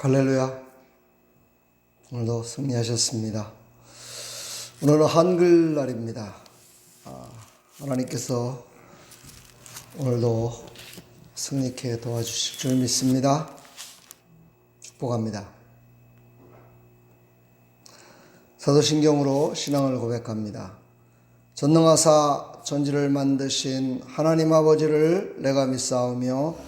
할렐루야. 오늘도 승리하셨습니다. 오늘은 한글날입니다. 아, 하나님께서 오늘도 승리케 도와주실 줄 믿습니다. 축복합니다. 사도신경으로 신앙을 고백합니다. 전능하사 전지를 만드신 하나님 아버지를 내가 믿사오며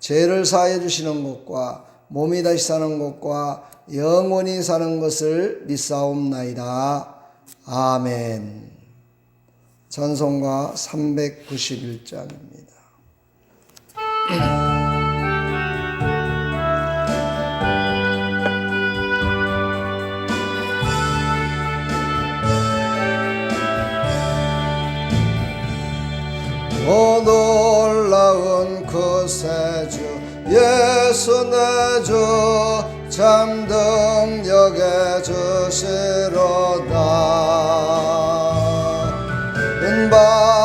죄를 사해 주시는 것과 몸이 다시 사는 것과 영원히 사는 것을 믿사옵나이다. 아멘. 찬송가 391장입니다. 오놀 세주 예수 내주 참등역에 주시로다. 은바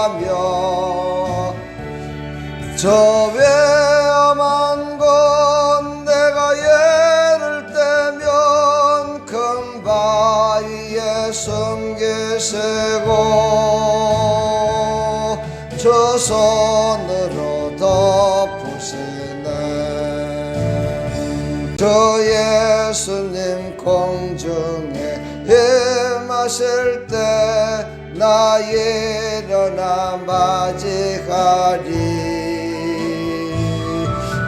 아니가며 저 외암한 곳 내가 예를 떼면 큰 바위에 숨기시고 저 손으로 덮으시네. 저 예수님 공중에 임하실 때나 일어나 맞이하리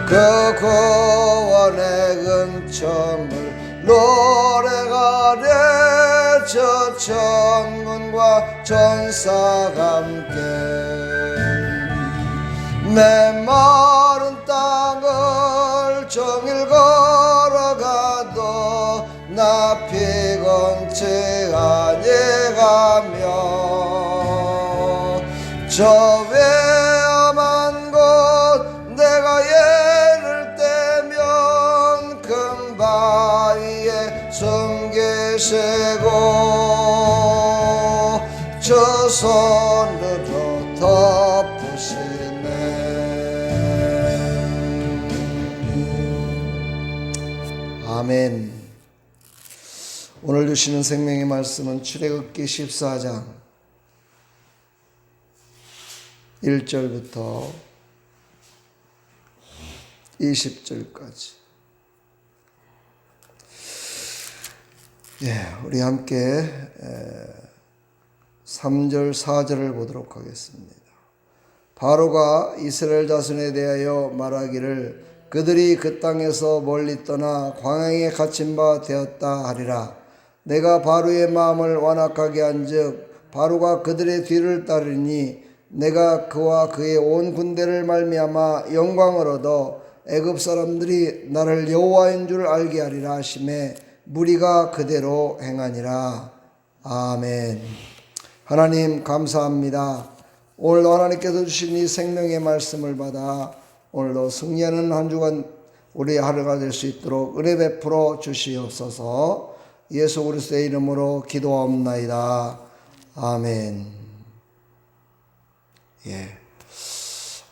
그 구원의 은총을 노래하래 저 천군과 천사가 함께 메마른 땅을 정일 걸 저 외암한 곳 내가 예를 떼면 큰 바위에 숨기시고 저 손으로 덮으시네. 아멘. 오늘 주시는 생명의 말씀은 출애굽기 14장 1절부터 20절까지 예, 우리 함께 3절 4절을 보도록 하겠습니다. 바로가 이스라엘 자손에 대하여 말하기를 그들이 그 땅에서 멀리 떠나 광야에 갇힌 바 되었다 하리라. 내가 바로의 마음을 완악하게 한즉 바로가 그들의 뒤를 따르니 내가 그와 그의 온 군대를 말미암아 영광을 얻어 애굽 사람들이 나를 여호와인 줄 알게 하리라 하심에 무리가 그대로 행하니라. 아멘. 하나님 감사합니다. 오늘도 하나님께서 주신 이 생명의 말씀을 받아 오늘도 승리하는 한 주간 우리 하루가 될 수 있도록 은혜 베풀어 주시옵소서. 예수 그리스도의 이름으로 기도하옵나이다. 아멘. 예.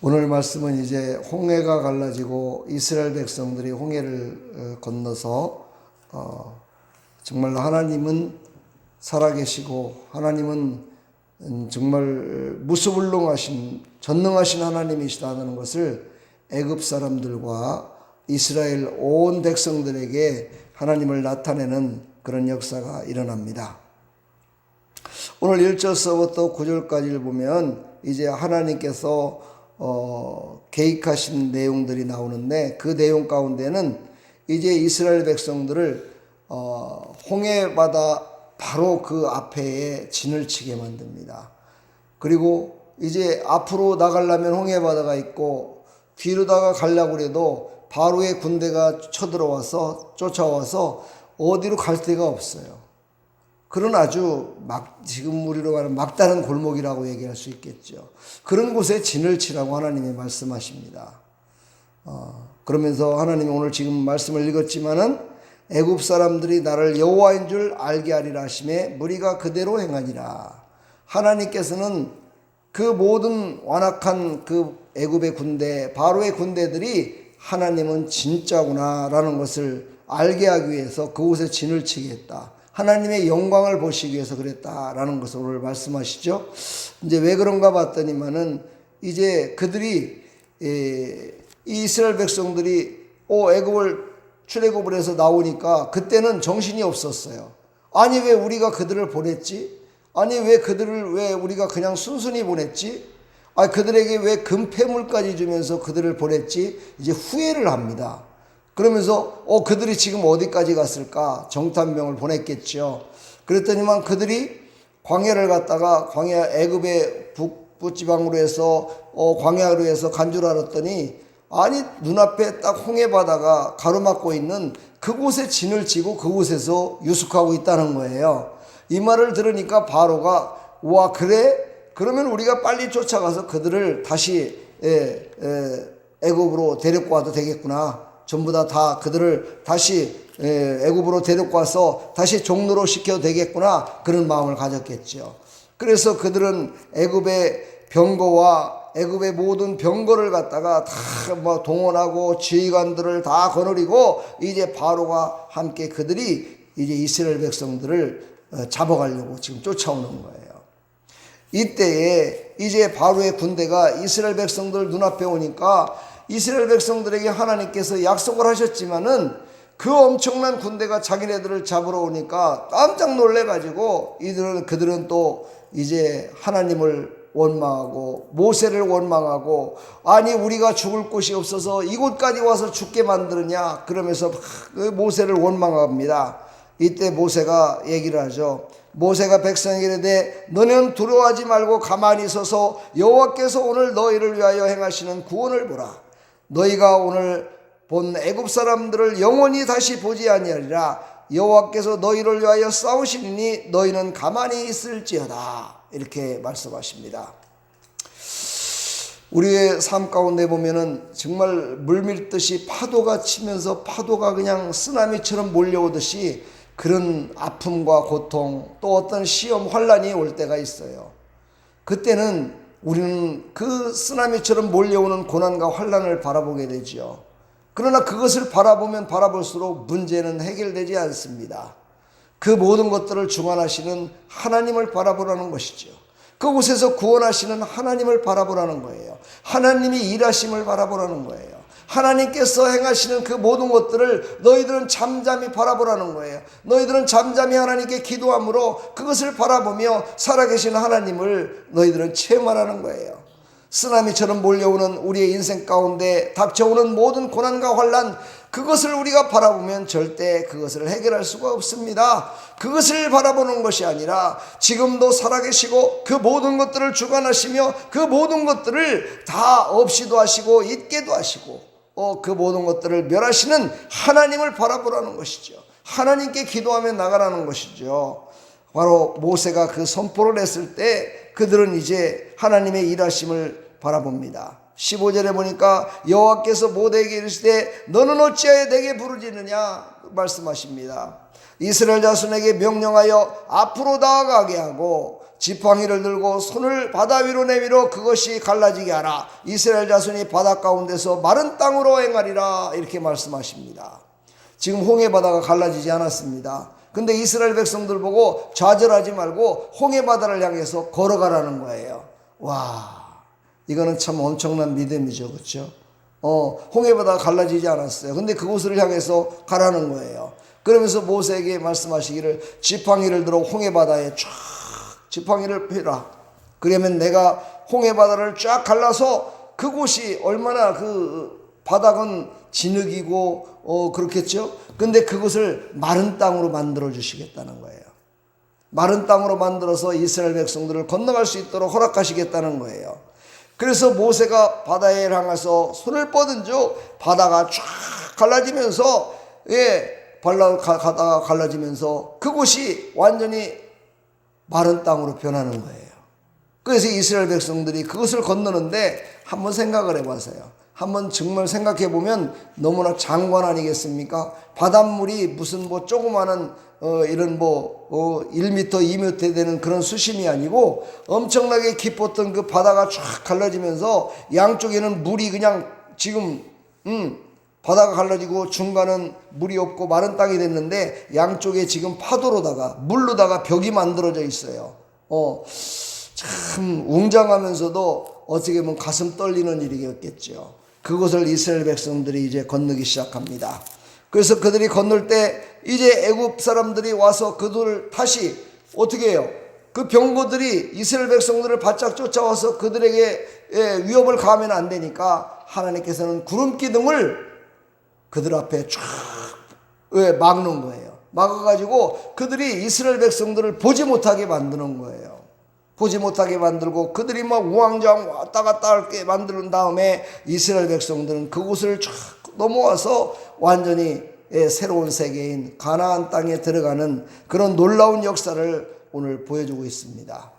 오늘 말씀은 이제 홍해가 갈라지고 이스라엘 백성들이 홍해를 어, 건너서 어, 정말 하나님은 살아계시고 하나님은 음, 정말 무수불능하신 전능하신 하나님이시다는 것을 애굽 사람들과 이스라엘 온 백성들에게 하나님을 나타내는 그런 역사가 일어납니다. 오늘 1절서부터 9절까지를 보면 이제 하나님께서 어, 계획하신 내용들이 나오는데 그 내용 가운데는 이제 이스라엘 백성들을 어, 홍해 바다 바로 그 앞에 진을 치게 만듭니다. 그리고 이제 앞으로 나가려면 홍해 바다가 있고 뒤로다가 가려고 해도 바로의 군대가 쳐들어와서 쫓아와서 어디로 갈 데가 없어요. 그런 아주 막 지금 우리로 말하면 막다른 골목이라고 얘기할 수 있겠죠. 그런 곳에 진을 치라고 하나님이 말씀하십니다. 어, 그러면서 하나님이 오늘 지금 말씀을 읽었지만은 애굽 사람들이 나를 여호와인 줄 알게 하리라 하심에 무리가 그대로 행하니라. 하나님께서는 그 모든 완악한 그 애굽의 군대, 바로의 군대들이 하나님은 진짜구나라는 것을 알게 하기 위해서 그곳에 진을 치게 했다. 하나님의 영광을 보시기 위해서 그랬다라는 것을 오늘 말씀하시죠. 이제 왜 그런가 봤더니만은 이제 그들이 에, 이 이스라엘 백성들이 오 애굽을 출애굽을 해서 나오니까 그때는 정신이 없었어요. 아니 왜 우리가 그들을 보냈지? 아니 왜 그들을 왜 우리가 그냥 순순히 보냈지? 아 그들에게 왜 금폐물까지 주면서 그들을 보냈지? 이제 후회를 합니다. 그러면서 어 그들이 지금 어디까지 갔을까? 정탐병을 보냈겠죠. 그랬더니만 그들이 광야를 갔다가 광야 애굽의 북부 지방으로 해서 어 광야로 해서 간 줄 알았더니 아니 눈앞에 딱 홍해 바다가 가로막고 있는 그곳에 진을 치고 그곳에서 유숙하고 있다는 거예요. 이 말을 들으니까 바로가 와 그래? 그러면 우리가 빨리 쫓아가서 그들을 다시 예, 예, 애굽으로 데리고 와도 되겠구나. 전부 다 다 그들을 다시 예, 애굽으로 데리고 와서 다시 종로로 시켜도 되겠구나. 그런 마음을 가졌겠죠. 그래서 그들은 애굽의 병거와 애굽의 모든 병거를 갖다가 다 뭐 동원하고 지휘관들을 다 거느리고 이제 바로가 함께 그들이 이제 이스라엘 백성들을 어, 잡아가려고 지금 쫓아오는 거예요. 이때에 이제 바로의 군대가 이스라엘 백성들 눈앞에 오니까 이스라엘 백성들에게 하나님께서 약속을 하셨지만은 그 엄청난 군대가 자기네들을 잡으러 오니까 깜짝 놀래가지고 이들은 그들은 또 이제 하나님을 원망하고 모세를 원망하고 아니 우리가 죽을 곳이 없어서 이곳까지 와서 죽게 만드느냐 그러면서 그 모세를 원망합니다. 이때 모세가 얘기를 하죠. 모세가 백성에게 이르되 너는 두려워하지 말고 가만히 서서 여호와께서 오늘 너희를 위하여 행하시는 구원을 보라. 너희가 오늘 본 애굽 사람들을 영원히 다시 보지 아니하리라. 여호와께서 너희를 위하여 싸우시니 너희는 가만히 있을지어다. 이렇게 말씀하십니다. 우리의 삶 가운데 보면은 정말 물밀듯이 파도가 치면서 파도가 그냥 쓰나미처럼 몰려오듯이 그런 아픔과 고통 또 어떤 시험 환란이 올 때가 있어요. 그때는 우리는 그 쓰나미처럼 몰려오는 고난과 환란을 바라보게 되지요. 그러나 그것을 바라보면 바라볼수록 문제는 해결되지 않습니다. 그 모든 것들을 중안하시는 하나님을 바라보라는 것이죠. 그곳에서 구원하시는 하나님을 바라보라는 거예요. 하나님이 일하심을 바라보라는 거예요. 하나님께서 행하시는 그 모든 것들을 너희들은 잠잠히 바라보라는 거예요. 너희들은 잠잠히 하나님께 기도함으로 그것을 바라보며 살아계신 하나님을 너희들은 체험하라는 거예요. 쓰나미처럼 몰려오는 우리의 인생 가운데 닥쳐오는 모든 고난과 환란 그것을 우리가 바라보면 절대 그것을 해결할 수가 없습니다. 그것을 바라보는 것이 아니라 지금도 살아계시고 그 모든 것들을 주관하시며 그 모든 것들을 다 없이도 하시고 있게도 하시고 어, 그 모든 것들을 멸하시는 하나님을 바라보라는 것이죠. 하나님께 기도하며 나가라는 것이죠. 바로 모세가 그 선포를 했을 때 그들은 이제 하나님의 일하심을 바라봅니다. 15절에 보니까 여호와께서 모세에게 이르시되 너는 어찌하여 내게 부르짖느냐 말씀하십니다. 이스라엘 자손에게 명령하여 앞으로 나아가게 하고 지팡이를 들고 손을 바다 위로 내밀어 그것이 갈라지게 하라. 이스라엘 자손이 바다 가운데서 마른 땅으로 행하리라 이렇게 말씀하십니다. 지금 홍해 바다가 갈라지지 않았습니다. 근데 이스라엘 백성들 보고 좌절하지 말고 홍해 바다를 향해서 걸어가라는 거예요. 와, 이거는 참 엄청난 믿음이죠, 그렇죠? 어, 홍해 바다가 갈라지지 않았어요. 근데 그곳을 향해서 가라는 거예요. 그러면서 모세에게 말씀하시기를 지팡이를 들어 홍해 바다에 쫙 지팡이를 펴라. 그러면 내가 홍해 바다를 쫙 갈라서 그곳이 얼마나 그 바닥은 진흙이고 어 그렇겠죠. 근데 그것을 마른 땅으로 만들어 주시겠다는 거예요. 마른 땅으로 만들어서 이스라엘 백성들을 건너갈 수 있도록 허락하시겠다는 거예요. 그래서 모세가 바다에 향해서 손을 뻗은 즉 바다가 쫙 갈라지면서 예 발라 가- 가다가 갈라지면서 그곳이 완전히 마른 땅으로 변하는 거예요. 그래서 이스라엘 백성들이 그것을 건너는데 한번 생각을 해보세요. 한번 정말 생각해 보면 너무나 장관 아니겠습니까? 바닷물이 무슨 뭐 조그마한 어 이런 뭐 어, 1m, 2m 되는 그런 수심이 아니고 엄청나게 깊었던 그 바다가 쫙 갈라지면서 양쪽에는 물이 그냥 지금 음 바다가 갈라지고 중간은 물이 없고 마른 땅이 됐는데 양쪽에 지금 파도로다가 물로다가 벽이 만들어져 있어요. 어. 참 웅장하면서도 어떻게 보면 가슴 떨리는 일이었겠죠. 그곳을 이스라엘 백성들이 이제 건너기 시작합니다. 그래서 그들이 건널 때 이제 애굽 사람들이 와서 그들을 다시 어떻게 해요? 그 병거들이 이스라엘 백성들을 바짝 쫓아와서 그들에게 예, 위협을 가하면 안 되니까 하나님께서는 구름 기둥을 그들 앞에 쫙 예, 막는 거예요. 막아가지고 그들이 이스라엘 백성들을 보지 못하게 만드는 거예요. 보지 못하게 만들고 그들이 막 우왕좌왕 왔다 갔다 할게 만드는 다음에 이스라엘 백성들은 그곳을 쫙 넘어와서 완전히 예, 새로운 세계인 가나안 땅에 들어가는 그런 놀라운 역사를 오늘 보여주고 있습니다.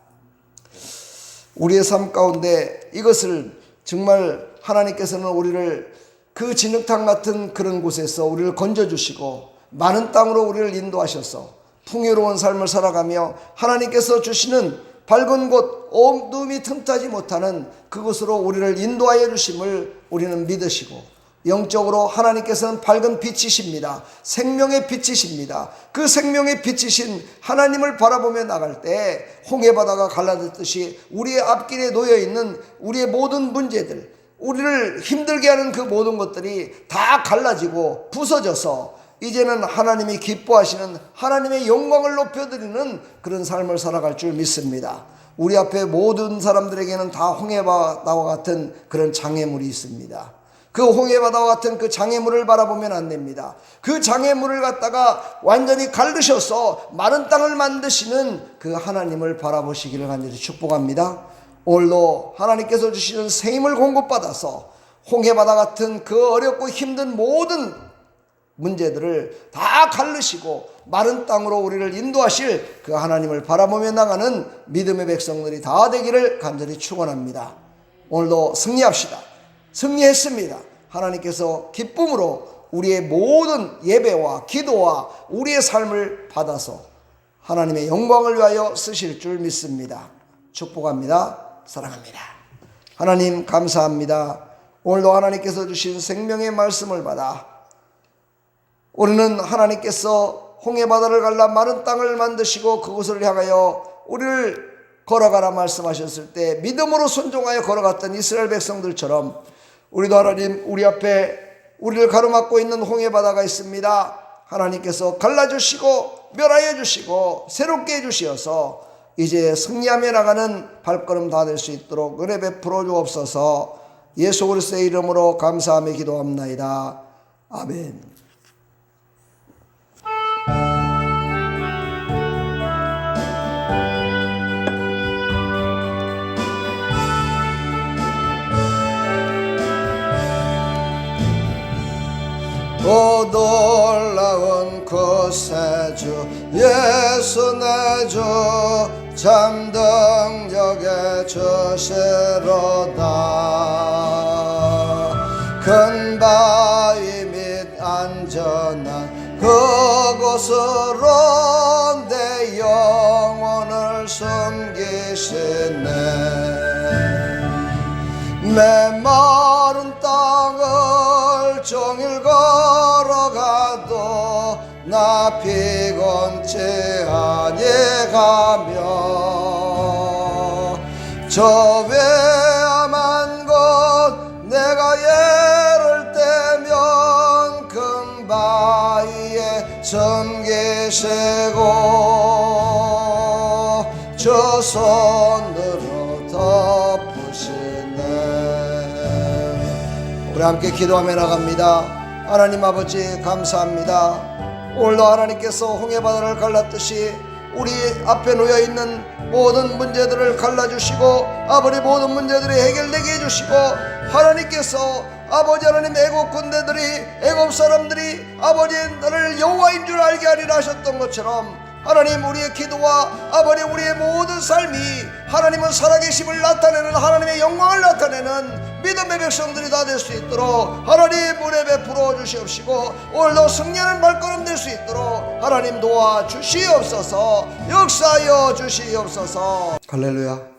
우리의 삶 가운데 이것을 정말 하나님께서는 우리를 그 진흙탕 같은 그런 곳에서 우리를 건져주시고 많은 땅으로 우리를 인도하셔서 풍요로운 삶을 살아가며 하나님께서 주시는 밝은 곳, 어둠이 틈타지 못하는 그곳으로 우리를 인도하여 주심을 우리는 믿으시고 영적으로 하나님께서는 밝은 빛이십니다. 생명의 빛이십니다. 그 생명의 빛이신 하나님을 바라보며 나갈 때 홍해 바다가 갈라졌듯이 우리의 앞길에 놓여 있는 우리의 모든 문제들, 우리를 힘들게 하는 그 모든 것들이 다 갈라지고 부서져서 이제는 하나님이 기뻐하시는 하나님의 영광을 높여드리는 그런 삶을 살아갈 줄 믿습니다. 우리 앞에 모든 사람들에게는 다 홍해바다와 같은 그런 장애물이 있습니다. 그 홍해바다와 같은 그 장애물을 바라보면 안 됩니다. 그 장애물을 갖다가 완전히 갈르셔서 마른 땅을 만드시는 그 하나님을 바라보시기를 간절히 축복합니다. 오늘도 하나님께서 주시는 새 힘을 공급받아서 홍해바다 같은 그 어렵고 힘든 모든 문제들을 다 갈르시고 마른 땅으로 우리를 인도하실 그 하나님을 바라보며 나가는 믿음의 백성들이 다 되기를 간절히 축원합니다. 오늘도 승리합시다. 승리했습니다. 하나님께서 기쁨으로 우리의 모든 예배와 기도와 우리의 삶을 받아서 하나님의 영광을 위하여 쓰실 줄 믿습니다. 축복합니다. 사랑합니다. 하나님 감사합니다. 오늘도 하나님께서 주신 생명의 말씀을 받아 우리는 하나님께서 홍해 바다를 갈라 마른 땅을 만드시고 그곳을 향하여 우리를 걸어가라 말씀하셨을 때 믿음으로 순종하여 걸어갔던 이스라엘 백성들처럼 우리도 하나님 우리 앞에 우리를 가로막고 있는 홍해 바다가 있습니다. 하나님께서 갈라주시고 멸하여 주시고 새롭게 해주시어서 이제 승리하며 나가는 발걸음 다 될 수 있도록 은혜 베풀어 주옵소서 예수 그리스도의 이름으로 감사하며 기도합나이다. 아멘. 오 놀라운 구세주 예수 내주 잠등역에 주시로다. 큰 바위 및 안전한 그곳으로 내 영혼을 숨기시네. 메마른 땅을 종일 걸어가도 나 피건채 아니가며 저 외암한 곳 내가 예를 떼면 금바위에 섬기시고 저 손으로 덮으시네. 우리 함께 기도하며 나갑니다. 하나님 아버지 감사합니다. 오늘도 하나님께서 홍해바다를 갈랐듯이 우리 앞에 놓여 있는 모든 문제들을 갈라주시고 아버지 모든 문제들이 해결되게 해주시고 하나님께서 아버지 하나님 애국 군대들이 애국 사람들이 아버지 나를 여호와인 줄 알게 하리라 하셨던 것처럼 하나님 우리의 기도와 아버지 우리의 모든 삶이 하나님은 살아계심을 나타내는 하나님의 영광을 나타내는 믿음의 백성들이 다 될 수 있도록 하나님 은혜 베풀어 주시옵시고 오늘도 승리하는 발걸음 될 수 있도록 하나님 도와 주시옵소서 역사하여 주시옵소서. 할렐루야